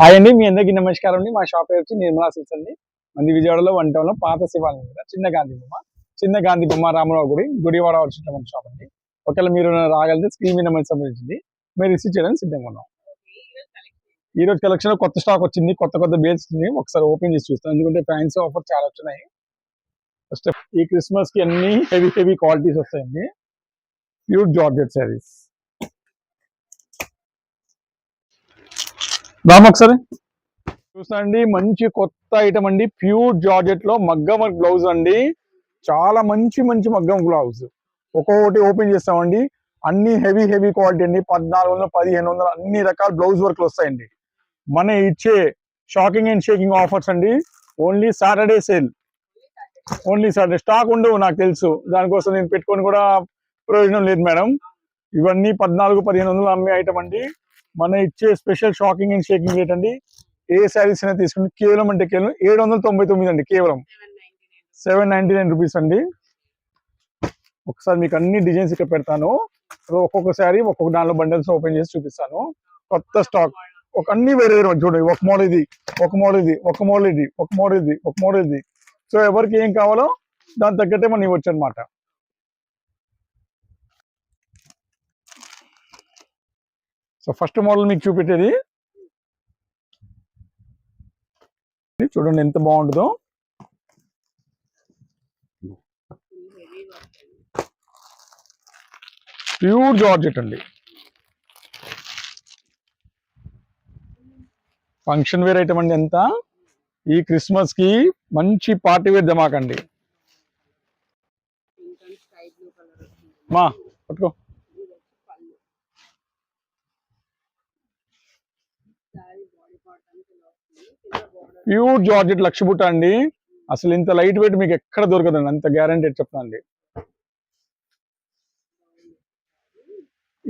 Hi అండి మీ అందరికీ నమస్కారం అండి. మా షాప్ వచ్చి నిర్మలా సిల్స్ అండి. మంది విజయవాడలో వన్ టౌన్లో పాత శివాలయం దగ్గర చిన్న గాంధీ బొమ్మ. చిన్న గాంధీ బొమ్మ రామరావు గుడి గుడివాడ వచ్చినటువంటి షాప్ అండి. ఒకవేళ మీరు రాగలిగితే స్క్రీన్ మీద మంచి సంబంధించింది. మీరు రిసీవ్ చేయడానికి సిద్ధంగా ఉన్నాం. ఈ రోజు కలెక్షన్ కొత్త స్టాక్ వచ్చింది కొత్త కొత్త బేల్స్ ఒకసారి ఓపెన్ చేసి చూస్తాం. ఎందుకంటే ఫ్యాన్స్ ఆఫర్ చాలా వచ్చినాయి. ఫస్ట్ ఈ క్రిస్మస్కి అన్ని హెవీ హెవీ క్వాలిటీస్ వస్తాయండి. ప్యూర్ జార్జెట్ శారీస్ రామ్ ఒకసారి. చూసండి మంచి కొత్త ఐటమ్ అండి. ప్యూర్ జార్జెట్లో మగ్గం వర్క్ బ్లౌజ్ అండి. చాలా మంచి మంచి మగ్గం బ్లౌజ్. ఒక్కొక్కటి ఓపెన్ చేస్తామండి. అన్ని హెవీ హెవీ క్వాలిటీ అండి. పద్నాలుగు వందలు పదిహేను వందలు అన్ని రకాల బ్లౌజ్ వర్క్లు వస్తాయండి. మన ఇచ్చే షాకింగ్ అండ్ షేకింగ్ ఆఫర్స్ అండి. Only Saturday sale. Only Saturday. Stock ఉండవు నాకు తెలుసు. దానికోసం నేను పెట్టుకొని కూడా ప్రయోజనం లేదు మేడం. ఇవన్నీ పద్నాలుగు పదిహేను వందలు అమ్మే ఐటమ్ అండి. మన ఇచ్చే special shocking and shaking rate అండి. ఏ శారీస్ అయినా తీసుకుంటే కేవలం అంటే కేవలం ఏడు వందల తొంభై తొమ్మిది అండి కేవలం. సెవెన్ నైన్టీ నైన్ రూపీస్ అండి. ఒకసారి మీకు అన్ని డిజైన్స్ ఇక్కడ పెడతాను. ఒక్కొక్క శారీ ఒక్కొక్క దానిలో బండిల్స్ ఓపెన్ చేసి చూపిస్తాను. కొత్త స్టాక్. ఒక అన్ని వేరే వేరే చూడండి. ఒక మోడల్ ఇది ఒక మోడల్ ఇది ఒక మోడల్ ఇది ఒక మోడల్ ఇది ఒక మోడల్ ఇది. సో ఎవరికి ఏం కావాలో దాని తగ్గట్టే మనం ఇవ్వచ్చు అనమాట సో ఫస్ట్ మోడల్ మీకు చూపెట్టేది. చూడండి ఎంత బాగుంటుందో. ప్యూర్ జార్జెట్ అండి. ఫంక్షన్ వేర్ ఐటమ్ అండి ఎంత. ఈ క్రిస్మస్కి మంచి పార్టీ వేర్ ధమాకండి మా పట్టుకో. ప్యూర్ జార్జెట్ లక్ష అండి. అసలు ఇంత లైట్ వెయిట్ మీకు ఎక్కడ దొరకదండి. అంత గ్యారంటీ చెప్తాను అండి.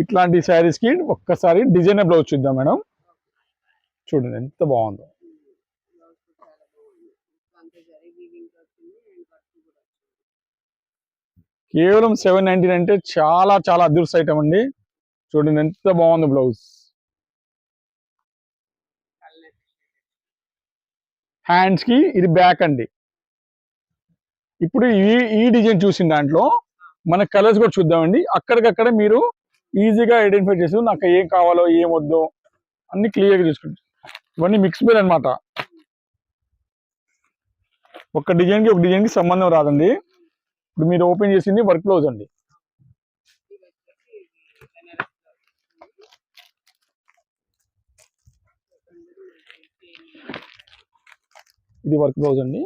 ఇట్లాంటి శారీస్కి ఒక్కసారి డిజైనర్ బ్లౌజ్ చూద్దాం మేడం. చూడండి ఎంత బాగుందో. కేవలం సెవెన్ నైన్టీన్ అంటే చాలా చాలా అదృష్ట ఐటమ్ అండి. చూడండి ఎంత బాగుంది బ్లౌజ్ హ్యాండ్స్కి ఇది బ్యాక్ అండి. ఇప్పుడు ఈ ఈ డిజైన్ చూసిన దాంట్లో మన కలర్స్ కూడా చూద్దామండి. అక్కడికక్కడ మీరు ఈజీగా ఐడెంటిఫై చేసి నాకు ఏం కావాలో ఏం వద్దో అన్ని క్లియర్గా చూసుకుంటారు ఇవన్నీ మిక్స్ బిల్ అనమాట ఒక డిజైన్కి ఒక డిజైన్కి సంబంధం రాదండి. ఇప్పుడు మీరు ఓపెన్ చేసింది వర్క్ బ్లౌజ్ అండి. ఇది వర్క్ బ్లౌజ్ అండి.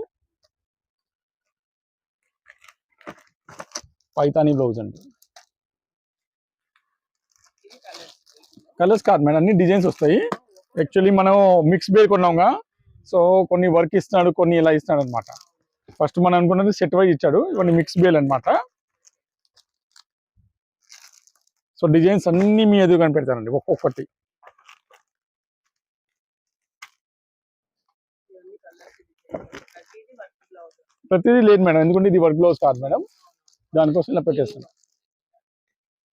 పైతానీ బ్లౌజ్ అండి. కలర్స్ కాదు మేడం అన్ని డిజైన్స్ వస్తాయి. యాక్చువల్లీ మనం మిక్స్ బేర్ కొన్నాంగా సో కొన్ని వర్క్ ఇస్తున్నాడు కొన్ని ఇలా ఇస్తున్నాడు అనమాట ఫస్ట్ మనం అనుకున్నది సెట్ వైజ్ ఇచ్చాడు ఇవన్నీ మిక్స్ బేల్ అన్నమాట. సో డిజైన్స్ అన్ని మీ ఎదురు కనిపెడతానండి ఒక్కొక్కటి. ప్రతిదీ లేదు మేడం ఎందుకంటే ఇది వర్క్ బ్లౌజ్ కాదు మేడం. దానికోసం ఇలా పెట్టేస్తున్నాం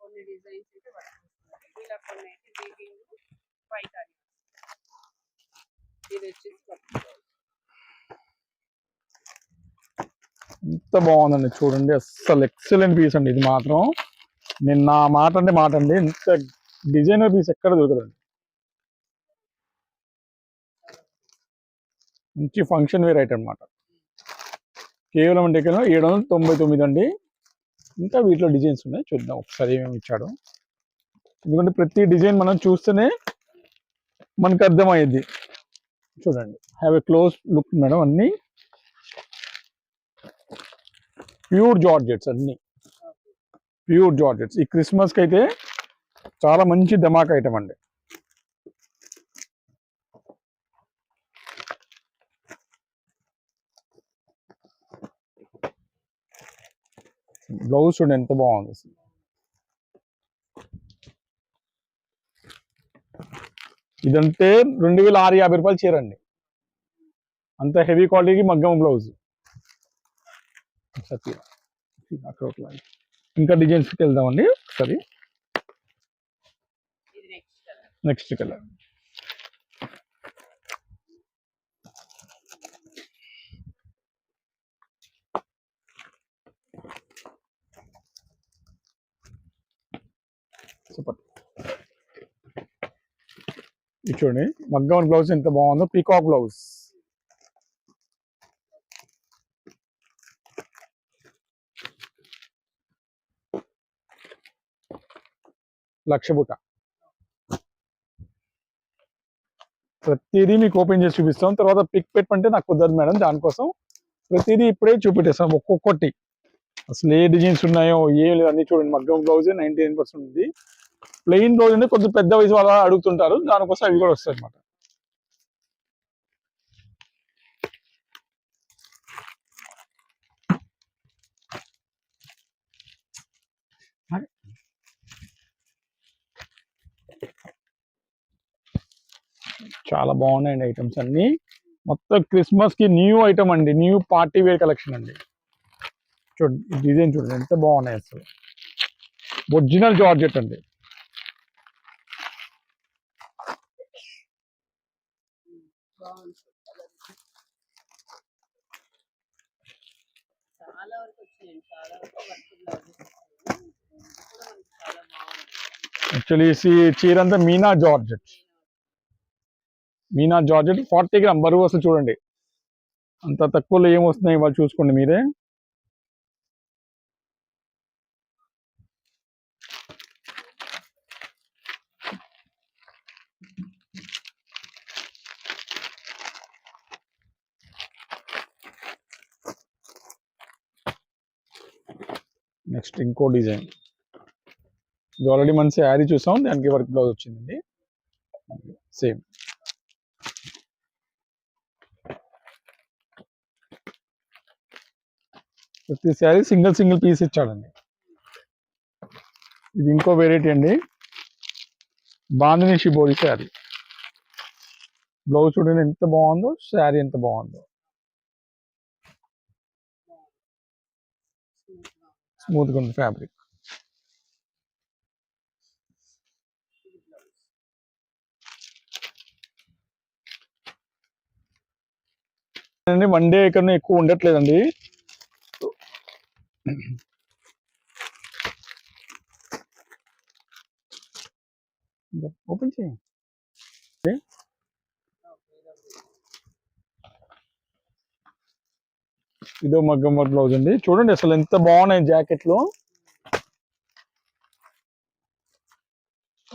కొన్ని డిజైన్స్ అయితే పట్టుకొస్తున్నారు ఇలా కొన్ని అయితే వీవింగ్ పైతాని. ఇది వచ్చేసి పట్టు ఎంత బాగుందండి చూడండి అస్సలు ఎక్సలెంట్ పీస్ అండి ఇది మాత్రం. నేను నా మాట అంటే మాట అండి ఇంత డిజైనర్ పీస్ ఎక్కడ దొరకదండి. మంచి ఫంక్షన్ వేర్ ఐటమ్ అనమాట కేవలం అంటే కేవలం ఏడు వందల తొంభై తొమ్మిది అండి. ఇంకా వీటిలో డిజైన్స్ ఉన్నాయి. చూద్దాం. ఒకసారి ఏమేమి ఇచ్చాడు. ఎందుకంటే ప్రతి డిజైన్ మనం చూస్తేనే మనకు అర్థమయ్యేది. చూడండి. Have a close look madam అన్నీ. ప్యూర్ జార్జెట్స్ అన్ని. ప్యూర్ జార్జెట్స్ ఈ క్రిస్మస్కి అయితే చాలా మంచి ధమాక్ ఐటమ్ అండి. బ్లౌజ్ చూడండి ఎంత బాగుంది. ఇదంటే రెండు వేల ఆరు యాభై రూపాయలు చీరండి అంత హెవీ క్వాలిటీకి మగ్గం బ్లౌజ్. ఇంకా డిజైన్స్కి వెళ్దామండి. ఒకసారి. Next colour super. ఇది చూడండి మగ్గవన్ బ్లౌజ్ ఎంత బాగుందో పీకాక్ బ్లౌజ్ లక్ష బుట్ట ప్రతిదీ మీకు ఓపెన్ చేసి చూపిస్తాం. తర్వాత పిక్ పెట్టమంటే నాకు కుదరదు మేడం దానికోసం ప్రతిదీ ఇప్పుడే చూపెట్టేస్తాం ఒక్కొక్కటి. అసలు ఏ డిజైన్స్ ఉన్నాయో ఏ లేదు అన్ని చూడండి మగ్గం బ్లౌజ్ నైన్టీ పర్సెంట్ ఉంది. ప్లెయిన్ రోజునే అంటే కొంచెం పెద్ద వయసు వాళ్ళు అడుగుతుంటారు. దానికోసం అవి కూడా వస్తాయి అన్నమాట. చాలా బాగున్నాయండి ఐటమ్స్ అన్ని. మొత్తం క్రిస్మస్కి న్యూ ఐటమ్ అండి. న్యూ పార్టీ వేర్ కలెక్షన్ అండి. చూడండి డిజైన్ చూడండి. ఎంత బాగున్నాయి అసలు. ఒరిజినల్ జార్జెట్ అండి బాగుంది చాలా వరకు వచ్చినాయండి చాలా వరకు వర్క్ బ్లౌజెస్ కూడా మనకి చాలా యాక్చువల్లీ యాక్చువల్లీ చీర అంతా meena georgette meena georgette forty gram బరువు వస్తుంది చూడండి. అంత తక్కువలో ఏం వస్తున్నాయి వాళ్ళు చూసుకోండి మీరే. నెక్స్ట్ ఇంకో డిజైన్. ఇది ఆల్రెడీ మన శారీ చూసాం దానికి వర్క్ బ్లౌజ్ వచ్చిందండి. సేమ్. ప్రతి శారీ సింగిల్ సింగిల్ పీస్ ఇచ్చాడండి. ఇది ఇంకో వెరైటీ అండి. బాందిని షిబోరి శారీ. బ్లౌజ్ చూడండి ఎంత బాగుందో శారీ ఎంత బాగుందో. స్మూత్గా ఉంది ఫ్యాబ్రిక్. అండి వన్ డే ఇక్కడ ఎక్కువ ఉండట్లేదండి. ఓపెన్ చేయండి ఇదో మగ్గం వర్క్ బ్లౌజ్ అండి. చూడండి అసలు ఎంత బాగున్నాయి జాకెట్లు.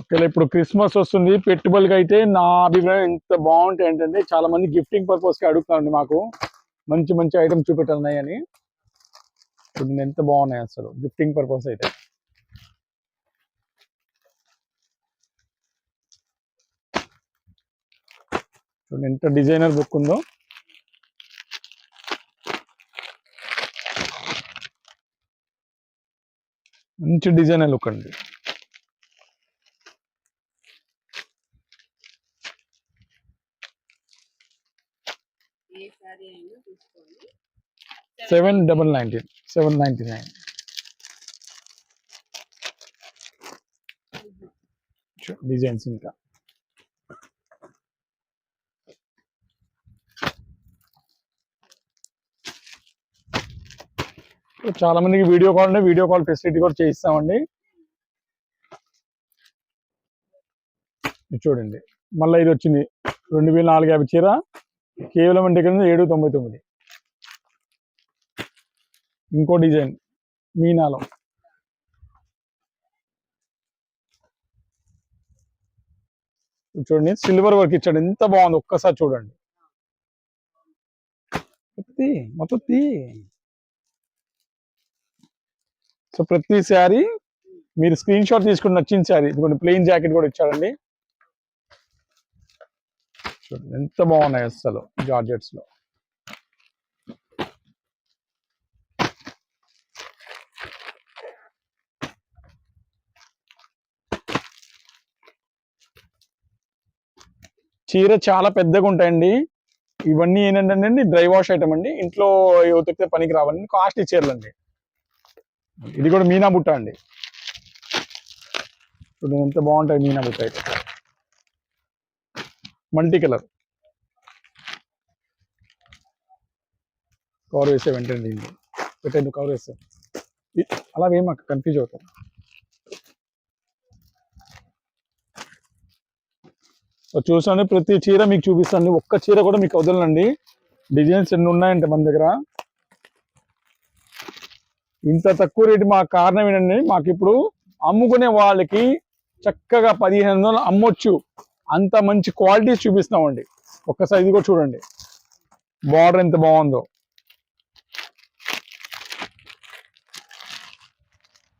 ఒకవేళ ఇప్పుడు క్రిస్మస్ వస్తుంది పెట్టుబడికి అయితే నా అభిప్రాయం ఎంత బాగుంటాయి ఏంటంటే చాలా మంది గిఫ్టింగ్ పర్పస్కి మాకు. మంచి మంచి ఐటమ్స్ చూపెట్టాలి అని. చూడండి ఎంత బాగున్నాయి అసలు గిఫ్టింగ్ పర్పస్ అయితే. చూడండి ఎంత డిజైనర్ బుక్ ఉందో. మంచి డిజైనర్ లుక్ అండి. Seven double nineteen seven ninety nine. Designs ఇంకా. చాలా మందికి వీడియో కాల్ ఉంటే వీడియో కాల్ ఫెసిలిటీ కూడా చేయిస్తామండి. చూడండి. మళ్ళీ ఇది వచ్చింది. రెండు వేల నాలుగు యాభై చీర. కేవలం అంటే ఇక్కడ ఏడు తొంభై తొమ్మిది. ఇంకో డిజైన్. మీనాలో. చూడండి. సిల్వర్ వర్క్ ఇచ్చాడు. ఎంత బాగుంది. ఒక్కసారి చూడండి. మొత్తం తీ. సో ప్రతి శారీ మీరు స్క్రీన్ షాట్ తీసుకుని నచ్చిన శారీ. ఇదిగోండి ప్లెయిన్ జాకెట్ కూడా ఇచ్చాడండి. ఎంత బాగున్నాయి అసలు జార్జెట్స్లో. చీర చాలా పెద్దగా ఉంటాయండి. ఇవన్నీ ఏంటంటే అండి డ్రై వాష్ ఐటమ్ అండి. ఇంట్లో ఉతికితే పనికి రావండి. కాస్ట్లీ చీరలు అండి ఇది కూడా మీనా బుట్ట అండి. ఎంత బాగుంటాయి మీనా బుట్ట అయితే. Multi colour. కవర్ వేసే వెంటనే దీన్ని. పెట్టండి కవర్ వేసే అలా ఏం మాకు కన్ఫ్యూజ్ అవుతాను చూసాను ప్రతి చీర మీకు చూపిస్తాను. ఒక్క చీర కూడా మీకు వదలండి డిజైన్స్ ఎన్ని ఉన్నాయంటే మన దగ్గర. ఇంత తక్కువ రేటు మా కారణం ఏంటంటే మాకు ఇప్పుడు అమ్ముకునే వాళ్ళకి చక్కగా పదిహేను వందలు అమ్మొచ్చు. అంత మంచి క్వాలిటీ చూపిస్తామండి ఒక్కసారి ఇది కూడా చూడండి. బార్డర్ ఎంత బాగుందో.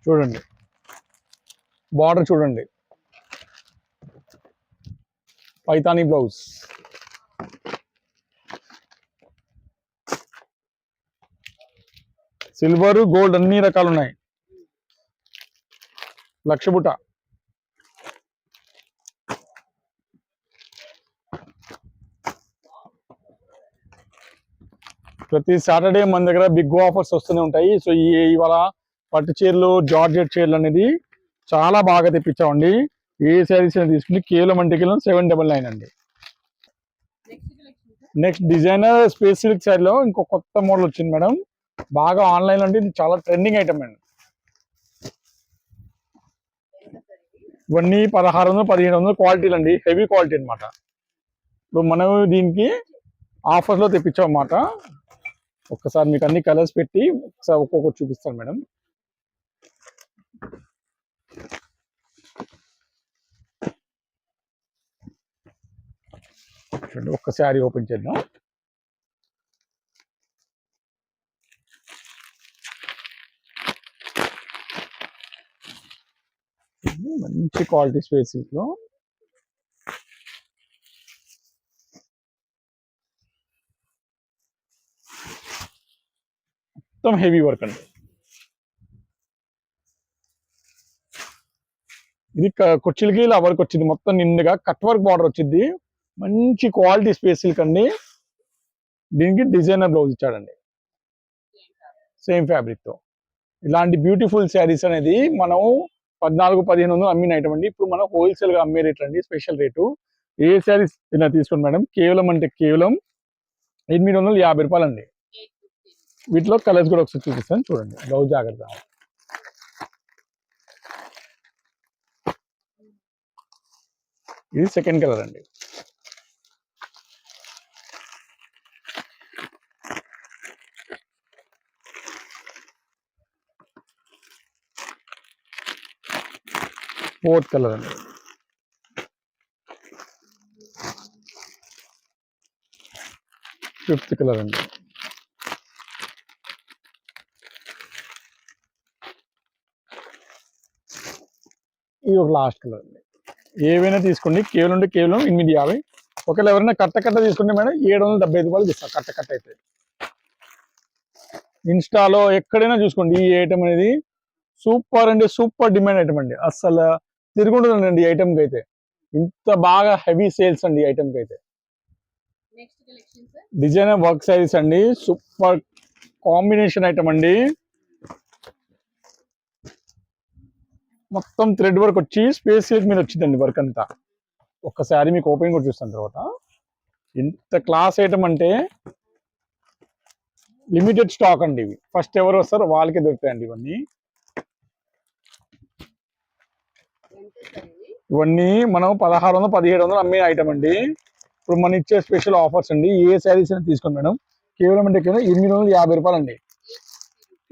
చూడండి. బార్డర్ చూడండి. పైతానీ బ్లౌజ్. సిల్వర్ గోల్డ్ అన్ని రకాలు ఉన్నాయి లక్ష బుట్ట. ప్రతి సాటర్డే మన దగ్గర బిగ్ ఆఫర్స్ వస్తూనే ఉంటాయి. సో ఈ ఇవాళ పట్టు చీరలు జార్జెట్ చీరలు అనేది చాలా బాగా తెప్పించామండి. ఏ శారీస్ తీసుకుని కేవలం అంటే కేవలం సెవెన్ డబల్ నైన్ అండి. నెక్స్ట్ డిజైనర్ స్పేస్ సిల్క్ శారీలో ఇంకో కొత్త మోడల్ వచ్చింది మేడం. బాగా ఆన్లైన్ అంటే ఇది చాలా ట్రెండింగ్ ఐటమ్ అండి. ఇవన్నీ పదహారు వందలు పదిహేను వందలు క్వాలిటీలు అండి. హెవీ క్వాలిటీ అనమాట ఇప్పుడు మనం దీనికి ఆఫర్లో తెప్పించాం అన్నమాట ఒక్కసారి మీకు అన్ని కలర్స్ పెట్టి ఒకసారి ఒక్కొక్కటి చూపిస్తాను మేడం. చూడండి ఒక్క శారీ ఓపెన్ చేద్దాం. మంచి క్వాలిటీ స్పేస్లో మొత్తం హెవీ వర్క్ అండి. ఇది కుర్చీలకి ఇలా వర్క్ వచ్చింది. మొత్తం నిండుగా కట్ వర్క్ బార్డర్ వచ్చింది. మంచి క్వాలిటీ స్పేస్ సిల్క్ అండి. దీనికి డిజైనర్ బ్లౌజ్ ఇచ్చాడండి. సేమ్ ఫ్యాబ్రిక్తో. ఇలాంటి బ్యూటిఫుల్ శారీస్ అనేది మనం పద్నాలుగు పదిహేను వందలు అమ్మిన ఐటమ్ అండి. ఇప్పుడు మనం హోల్సేల్గా అమ్మే రేట్ అండి స్పెషల్ రేటు ఏ శారీస్ ఇలా తీసుకోండి మేడం. కేవలం అంటే కేవలం ఎనిమిది వందల యాభై రూపాయలు అండి వీటిలో కలర్స్ కూడా ఒకసారి చూపిస్తాను. చూడండి. బ్లౌజ్ జాగ్రత్త ఇది సెకండ్ కలర్ అండి. ఫోర్త్ కలర్ అండి. ఫిఫ్త్ కలర్ అండి. ఇది ఒక లాస్ట్ కలర్ అండి. ఏవైనా తీసుకోండి కేవలం ఉంటే కేవలం ఎనిమిది యాభై. ఒకవేళ ఎవరైనా కట్ట కట్ట తీసుకుంటే మేడం ఏడు వందల డెబ్బై ఐదు రూపాయలు ఇస్తాం కట్ట కట్ట అయితే. ఇన్స్టాలో ఎక్కడైనా చూసుకోండి ఈ ఐటమ్ అనేది సూపర్ అంటే సూపర్ డిమాండ్ ఐటమ్ అండి. అస్సలు తిరుగుంటుందండి ఈ ఐటమ్కి అయితే. ఇంత బాగా హెవీ సేల్స్ అండి ఈ ఐటమ్కి అయితే. డిజైనర్ వర్క్ సారీస్ అండి. సూపర్ కాంబినేషన్ ఐటమ్ అండి. మొత్తం థ్రెడ్ వర్క్ వచ్చి స్పేస్ సిల్క్ మీద వచ్చిందండి వర్క్ అంతా. ఒక్కసారి మీకు ఓపెన్ కూడా చూస్తాను తర్వాత. ఇంత క్లాస్ ఐటమ్ అంటే లిమిటెడ్ స్టాక్ అండి ఇవి. ఫస్ట్ ఎవరు వస్తారో వాళ్ళకే దొరుకుతాయండి ఇవన్నీ ఎంత సార్ ఇది ఇవన్నీ మనం పదహారు వందలు పదిహేడు వందలు అమ్మే ఐటమ్ అండి. ఇప్పుడు మనం ఇచ్చే స్పెషల్ ఆఫర్స్ అండి. ఏ శారీస్ అయినా తీసుకోండి మేడం. కేవలం అంటే కేవలం ఎనిమిది వందల యాభై రూపాయలు అండి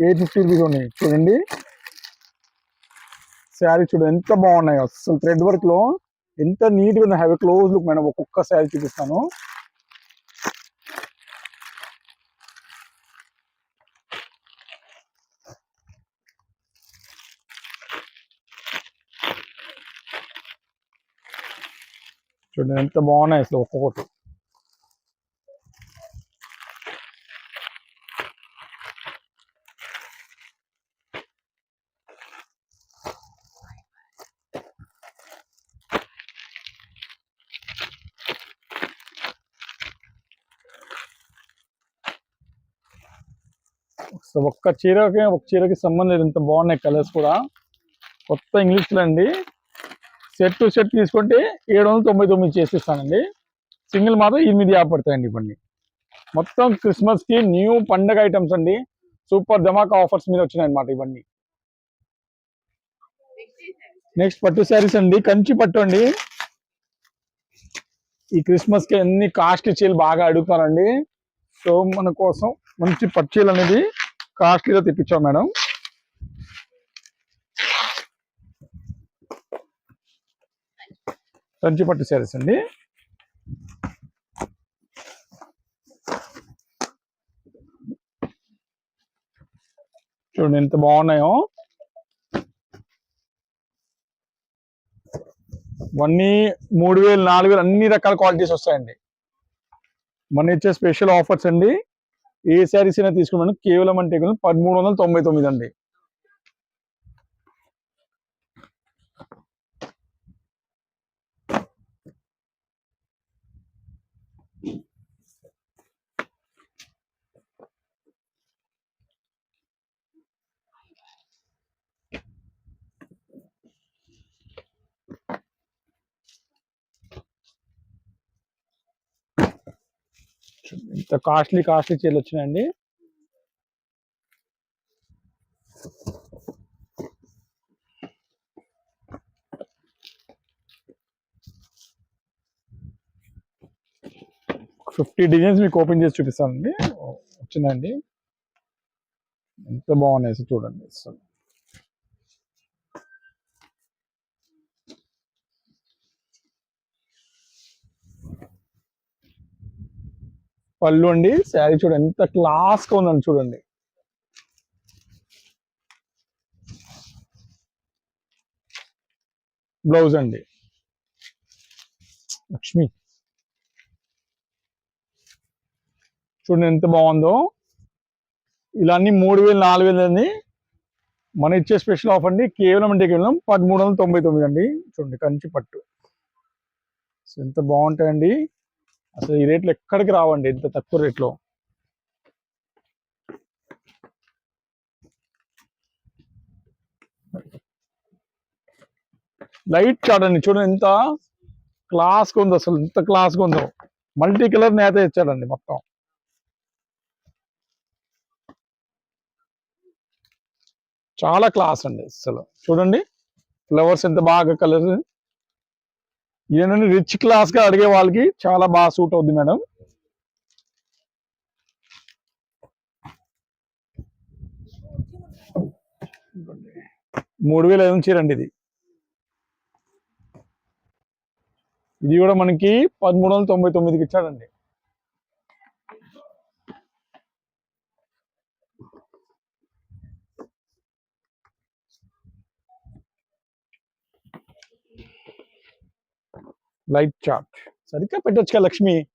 ఎయిట్ ఫిఫ్టీ రూపీస్ ఉన్నాయి. చూడండి. శారీ చూడండి ఎంత బాగున్నాయి. అసలు థ్రెడ్ వర్క్లో ఎంత నీట్గా ఉంది. Have close look madam. ఒక్కొక్క శారీ చూపిస్తాను. చూడండి ఎంత బాగున్నాయి అసలు ఒక్కొక్కటి. సో ఒక్క చీరకి ఒక చీరకి సంబంధం లేదు ఇంత బాగున్నాయి కలర్స్ కూడా. కొత్త ఇంగ్లీష్లో అండి. సెట్ టు సెట్ తీసుకుంటే ఏడు వందల తొంభై తొమ్మిది చేసిస్తానండి. సింగిల్ మాత్రం ఎనిమిది యాభై పడతాయండి ఇవన్నీ. మొత్తం క్రిస్మస్కి న్యూ పండగ ఐటమ్స్ అండి. సూపర్ ధమాకా ఆఫర్స్ మీద వచ్చినాయి అనమాట ఇవన్నీ. నెక్స్ట్ పట్టు శారీస్ అండి. కంచి పట్టు అండి. ఈ క్రిస్మస్కి అన్ని కాస్ట్లీ చీరలు బాగా అడుగుతారండి. సో మన కోసం మంచి పట్టు చీలు అనేది కాస్ట్లీగా తెప్పించాం మేడం. కంచి పట్టు శారీస్ అండి. చూడండి ఎంత బాగున్నాయో. ఇవన్నీ మూడు వేలు నాలుగు వేలు అన్ని రకాల క్వాలిటీస్ వస్తాయండి. మన ఇచ్చే స్పెషల్ ఆఫర్స్ అండి. ఏ శారీస్ అయినా తీసుకున్నాను. కేవలం అంటే కేవలం పదమూడు వందల తొంభై తొమ్మిది అండి. ఇంత కాస్ట్లీ కాస్ట్లీ చీరలు వచ్చినాయండి. ఫిఫ్టీ డిజైన్స్ మీకు ఓపెన్ చేసి చూపిస్తానండి. వచ్చిందండి ఎంత బాగున్నాయి చూడండి పళ్ళు అండి శారీ చూడండి ఎంత క్లాస్గా ఉందని ఉందండి చూడండి. బ్లౌజ్ అండి. లక్ష్మి. చూడండి ఎంత బాగుందో. ఇలా అన్ని మూడు వేలు నాలుగు వేలు అండి. మన ఇచ్చే స్పెషల్ ఆఫర్ అండి. కేవలం అంటే కేవలం పదమూడు వందల తొంభై తొమ్మిది అండి. చూడండి కంచి పట్టు. ఎంత బాగుంటాయండి. అసలు ఈ రేట్లు ఎక్కడికి రావండి? ఇంత తక్కువ రేట్లో. లైట్ చాడండి చూడండి ఎంత క్లాస్గా ఉందో అసలు ఎంత క్లాస్గా ఉందో. మల్టీ కలర్ నేత ఇచ్చాడండి మొత్తం. చాలా క్లాస్ అండి అసలు. చూడండి. ఫ్లవర్స్ ఎంత బాగా కలర్ ఏంటంటే రిచ్ క్లాస్గా అడిగే వాళ్ళకి చాలా బాగా సూట్ అవుద్ది మేడం. మూడు వేల ఐదు నుంచి రండి ఇది. ఇది కూడా మనకి పదమూడు వందల తొంభై తొమ్మిదికి ఇచ్చాడండి. Light chart. సరిగ్గా పెట్టొచ్చుగా కదా లక్ష్మి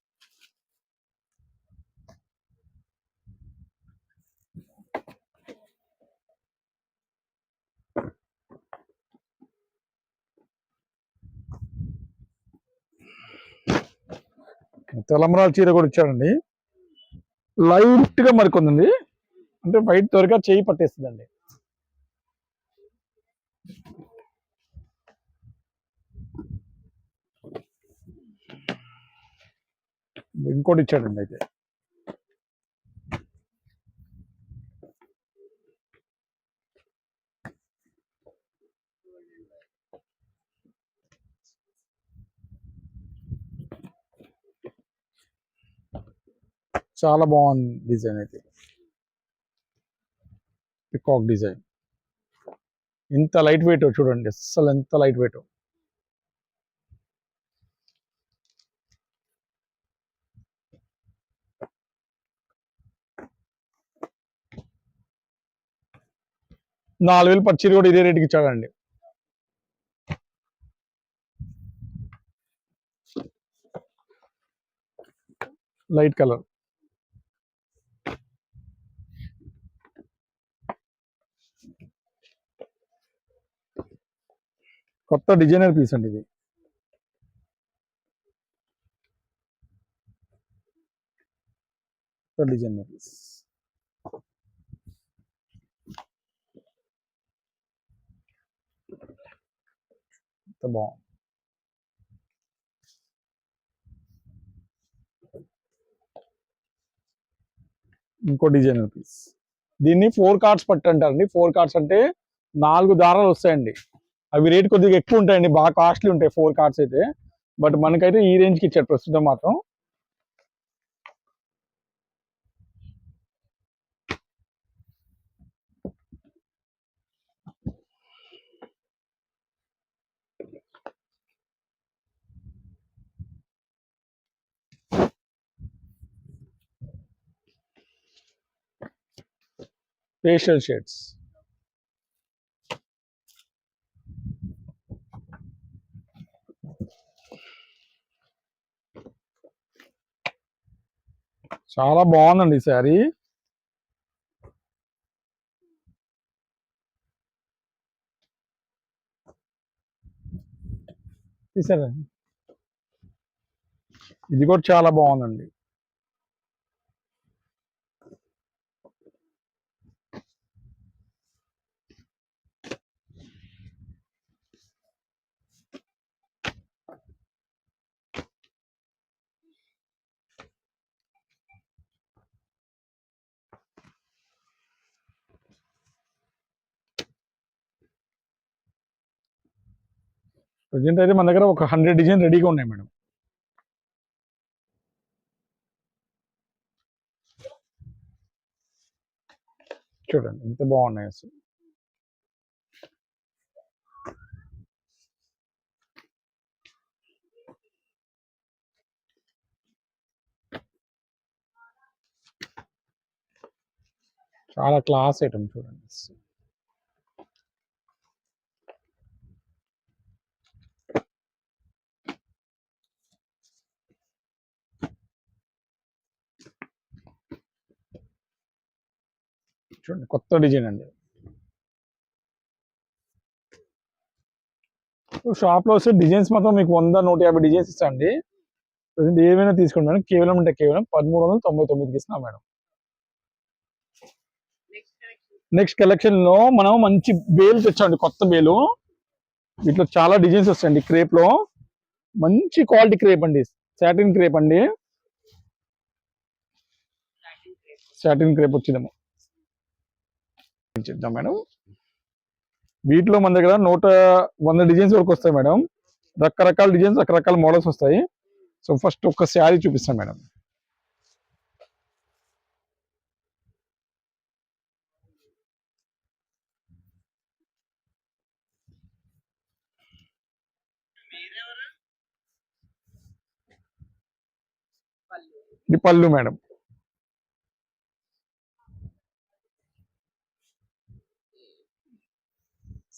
తెలంగాణ చీర కూడా ఇచ్చాడండి. లైట్గా మరికొందండి. అంటే వైట్ త్వరగా చేయి పట్టేస్తుందండి. ఇంకోటి ఇచ్చాడండి అయితే. చాలా బాగుంది డిజైన్ అయితే. Peacock design. ఎంత లైట్ వెయిట్ చూడండి అస్సలు ఎంత లైట్ వెయిట్. నాలుగు వేలు పచ్చి కూడా ఇదే రేటుకి ఇచ్చాడండి. Light colour. కొత్త డిజైనర్ పీస్ అండి ఇది. కొత్త డిజైనర్ పీస్. ఎంత బాగుంది ఇంకో డిజైనర్ పీస్. దీన్ని ఫోర్ కార్డ్స్ పట్టు అంటారండి ఫోర్ కార్డ్స్ అంటే నాలుగు దారాలు వస్తాయండి. అవి రేట్ కొద్దిగా ఎక్కువ ఉంటాయండి. బాగా కాస్ట్లీ ఉంటాయి ఫోర్ కార్డ్స్ అయితే. బట్ మనకైతే ఈ రేంజ్కి ఇచ్చారు ప్రస్తుతం మాత్రం. పేస్టల్ షేడ్స్ చాలా బాగుందండి ఈ శారీ. తీసారా ఇది కూడా చాలా బాగుందండి. ప్రజెంట్ అయితే మన దగ్గర ఒక హండ్రెడ్ డిజైన్ రెడీగా ఉన్నాయి మేడం. చూడండి ఎంత బాగున్నాయి అసలు. చాలా క్లాస్ ఐటమ్ చూడండి. చూడండి కొత్త డిజైన్ అండి. షాప్లో వస్తే డిజైన్స్ మాత్రం మీకు వంద నూట యాభై డిజైన్స్ ఇస్తాండి ప్రజెంట్ ఏమైనా తీసుకోండి మేడం. కేవలం అంటే కేవలం పదమూడు వందల తొంభై తొమ్మిదికి ఇస్తున్నాం మేడం. నెక్స్ట్ కలెక్షన్లో మనం మంచి బేలు తెచ్చామండి కొత్త బేలు. వీటిలో చాలా డిజైన్స్ వస్తాయండి క్రేప్లో. మంచి క్వాలిటీ క్రేప్ అండి. సాటిన్ క్రేప్ అండి. సాటిన్ క్రేప్ వచ్చిందమ్మా చేద్దాం మేడం. వీటిలో మన దగ్గర నూట వంద డిజైన్స్ వరకు వస్తాయి మేడం. రకరకాల డిజైన్స్ రకరకాల మోడల్స్ వస్తాయి. సో ఫస్ట్ ఒక శారీ చూపిస్తాం మేడం. ఇది పళ్ళు మేడం.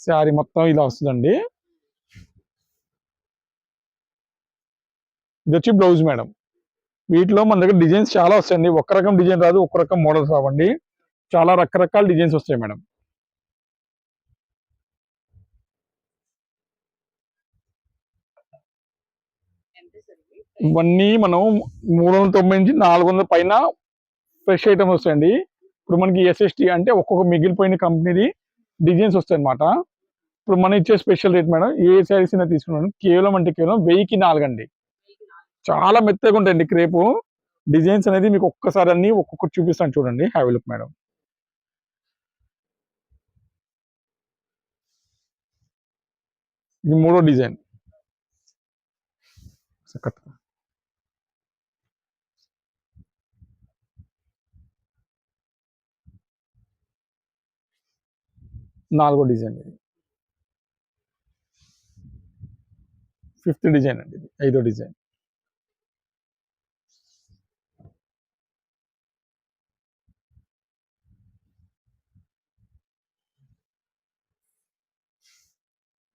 శారీ మొత్తం ఇలా వస్తుందండి. ఇది వచ్చి బ్లౌజ్ మేడం. వీటిలో మన దగ్గర డిజైన్స్ చాలా వస్తాయండి. ఒక రకం డిజైన్ రాదు ఒక రకం మోడల్స్ రావండి. చాలా రకరకాల డిజైన్స్ వస్తాయి మేడం. ఇవన్నీ మనం మూడు వందల తొంభై నుంచి నాలుగు వందల పైన ఫ్రెష్ ఐటమ్స్ వస్తాయండి. ఇప్పుడు మనకి ఎస్ఎస్టీ అంటే ఒక్కొక్క మిగిలిపోయిన కంపెనీది డిజైన్స్ వస్తాయి అన్నమాట ఇప్పుడు మనం ఇచ్చే స్పెషల్ రేట్ మేడం ఏ శారీస్ అయినా తీసుకున్నాను. కేవలం అంటే కేవలం వెయ్యికి నాలుగండి. చాలా మెత్తగా ఉంటాయండి క్రేపు. డిజైన్స్ అనేది మీకు ఒక్కసారి అన్ని ఒక్కొక్కటి చూపిస్తాను చూడండి. Have look madam. ఇది మూడో డిజైన్. నాలుగో డిజైన్ ఇది. ఫిఫ్త్ డిజైన్ అండి ఇది ఐదో డిజైన్.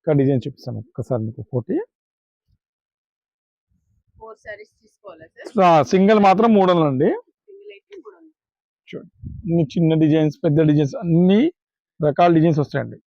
ఇంకా డిజైన్ చూపిస్తాను ఒక్కసారి మీకు ఒకటి సింగిల్ మాత్రం మూడు వందలు అండి. అన్ని చిన్న డిజైన్స్ పెద్ద డిజైన్స్ అన్ని రకాల డిజైన్స్ వస్తాయండి.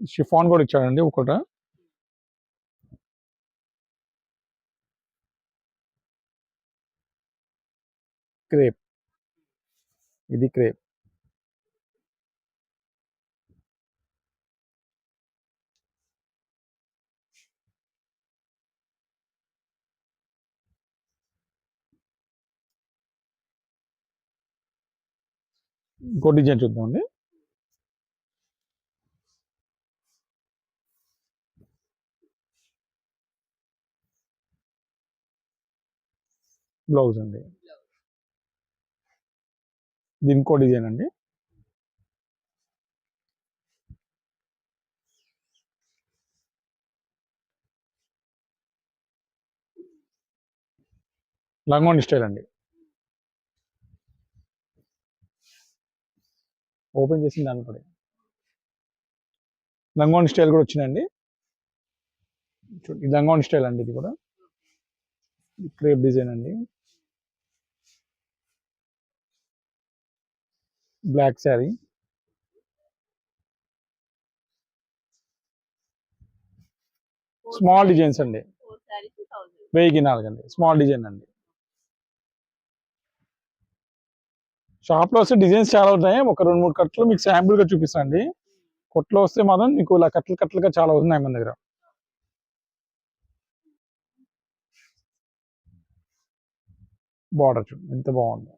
షిఫాన్ కూడా ఇచ్చాడండి ఒకట. క్రేప్. ఇది క్రేప్. ఇంకో డిజైన్ చూద్దామండి. బ్లౌజ్ అండి దీనికో డిజైన్ అండి లంగోని స్టైల్ అండి ఓపెన్ చేసిన దాని పడి. లంగోని స్టైల్ కూడా వచ్చిందండి. చూడండి, లంగోని స్టైల్ అండి ఇది కూడా. క్రేప్ డిజైన్ అండి. బ్లాక్ శారీ. స్మాల్ డిజైన్స్ అండి. ఫోర్ వెయ్యికి నాలుగు అండి. స్మాల్ డిజైన్ అండి. షాప్లో వస్తే డిజైన్స్ చాలా ఉన్నాయి. ఒక రెండు మూడు కట్టలు మీకు శాంపుల్గా చూపిస్తాండి కొట్లో వస్తే మాత్రం మీకు ఇలా కట్టలు కట్టలుగా చాలా ఉన్నాయి మన దగ్గర. బార్డర్ చూడండి. ఎంత బాగుంది.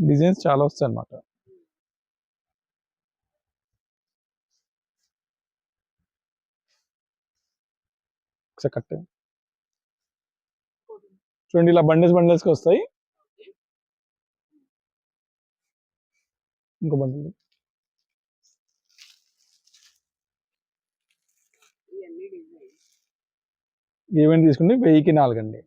డిజైన్స్ చాలా వస్తాయి అన్నమాట ఒకసారి కట్ చూడండి ఇలా బండిల్స్ బండిల్స్కి వస్తాయి. ఇంకో బండిల్. ఈవెంట్ తీసుకుంటే వెయ్యికి నాలుగు అండి